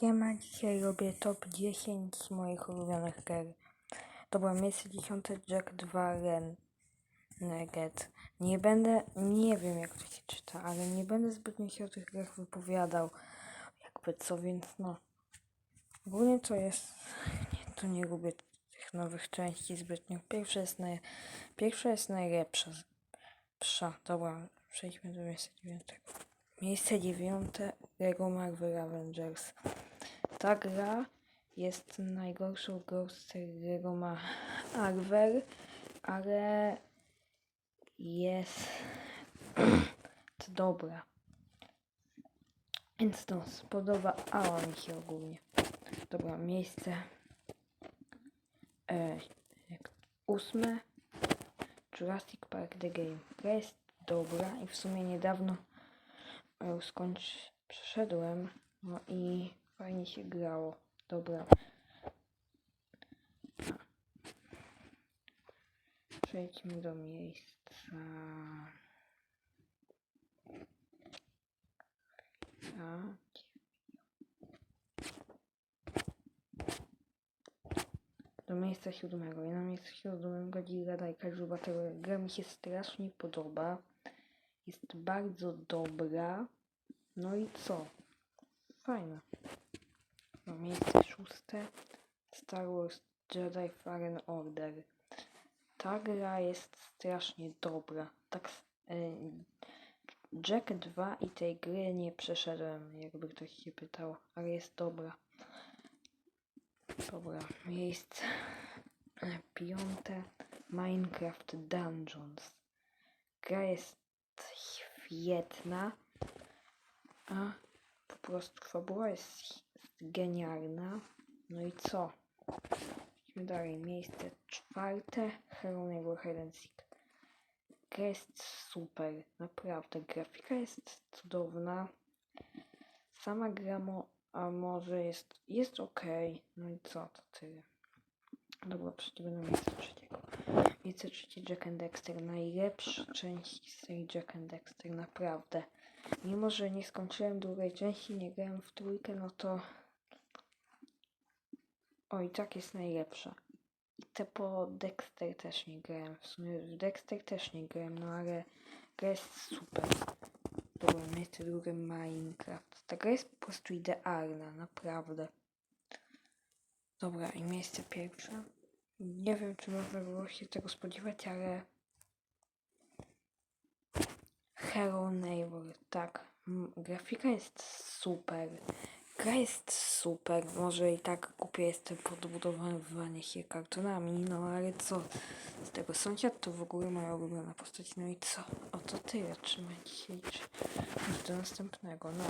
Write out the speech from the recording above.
Siema, dzisiaj robię top 10 moich ulubionych gier. Dobra, miejsce 10 Jack 2 Ren Nugget. Nie będę, nie wiem jak to się czyta, ale nie będę zbytnio się o tych grach wypowiadał. Jakby co, więc no. Ogólnie to jest, nie, to nie lubię tych nowych części zbytnio. Pierwsza jest, naj, pierwsza jest najlepsza. Psza, dobra, przejdźmy do miejsca 9. Miejsce dziewiąte Lego Marvel Avengers. Ta gra jest najgorszą grą z serii Lego Marvel, ale jest dobra. Więc to spodoba, a mi się ogólnie. Dobra, miejsce e, ósme Jurassic Park The Game. Gra jest dobra i w sumie niedawno ją skończ przeszedłem. No i fajnie się grało. Dobra. Przejdźmy do miejsca. A, do miejsca siódmego. I na miejscu siódmego Giga Dajka Żubatego. Gra mi się strasznie podoba. Jest bardzo dobra. No i co? Fajna. No miejsce szóste. Star Wars Jedi Fallen Order. Ta gra jest strasznie dobra. Tak, y, Jack 2 i tej gry nie przeszedłem, jakby ktoś się pytał, ale jest dobra. Dobra, miejsce piąte. Minecraft Dungeons. Gra jest świetna, a po prostu fabuła jest genialna. No i co? Idźmy dalej. Miejsce czwarte. Hero Neighbor Hide and Seek. Gra jest super. Naprawdę. Grafika jest cudowna. Sama gra mo a może jest, jest ok. No i co? To tyle. Dobra, przejdziemy do miejsca trzeciego. Miejsce trzecie Jack and Dexter. Najlepsza część serii Jack and Dexter. Naprawdę. Mimo, że nie skończyłem drugiej części, nie grałem w trójkę, no to... O, i tak jest najlepsza. I te po Dexter też nie grałem. W sumie w Dexter też nie grałem, no ale gra jest super. Dobra, miejsce drugie Minecraft. Ta gra jest po prostu idealna, naprawdę. Dobra, i miejsce pierwsze. Nie wiem, czy można było się tego spodziewać, ale... Hello Neighbor, tak. Grafika jest super. Gra jest super. Może i tak głupie jestem podbudowywanie się kartonami, no ale co? Z tego sąsiad to w ogóle moja ulubiona postać. No i co? Oto tyle. Trzymajcie się i do następnego. No.